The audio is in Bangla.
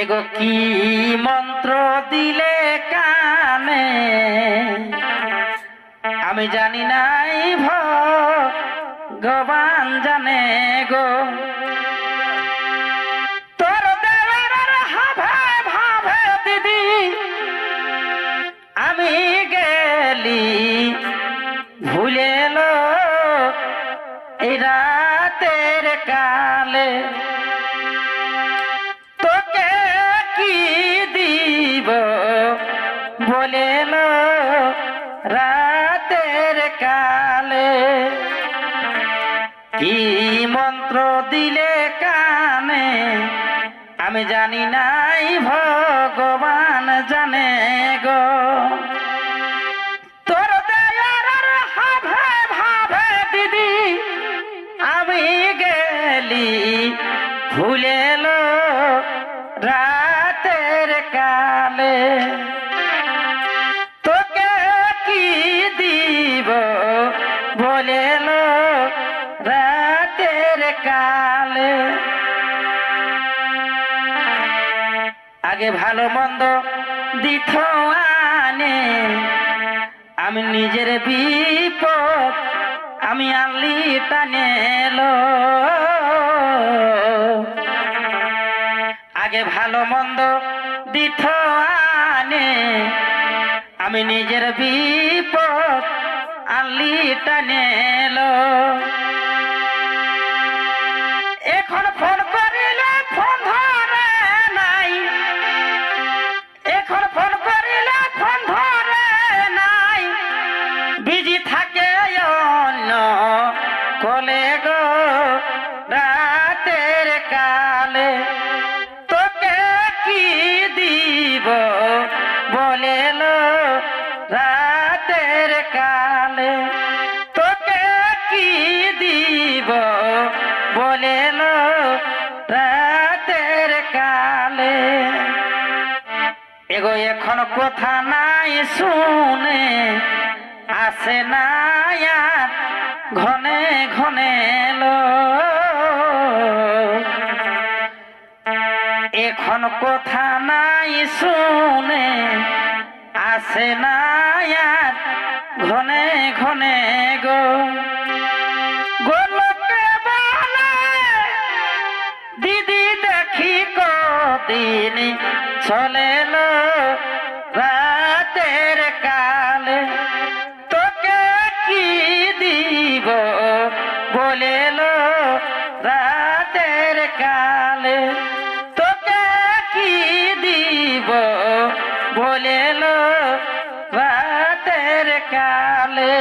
এগো কি মন্ত্র দিলে কানে? আমি জানি নাই ভগবান জানে গো। তোর দেওয়ার হাভে ভাবে দিদি, আমি গেলি, ভুলে এলো এই রাতের কালে। বলে রাতের কালে কি মন্ত্র দিলে কানে? আমি জানি নাই, ভগবান জানে গো। তোর দয়ার হাভে ভাবে দিদি, আমি গেলি ভুলে রাতের কালে। কালে। আগে ভালো মন্দ দিত আনে। আমি নিজের বিপদ, আমি আনলি টানে আগে ভালো মন্দ দিত আনে। আমি নিজের বিপদ, আনলি টানে এখন ফোন করিলে ফোন ধরে নাই। এখন ফোন করিলে ফোন ধরে নাই। বিজি থাকে অন্য কলে গো, রাতের কালে। বলে লো রাতের কালে এগো এখন কথা নাই শুনে, আসে না ঘনে ঘনে লো এখন কথা নাই শুনে, আসে না ঘনে ঘনে গো। কদিন চলে রাতের কালে। তোকে কি দিব বলে রাতের কালে। তোকে কি দিব বলে রাতের কালে।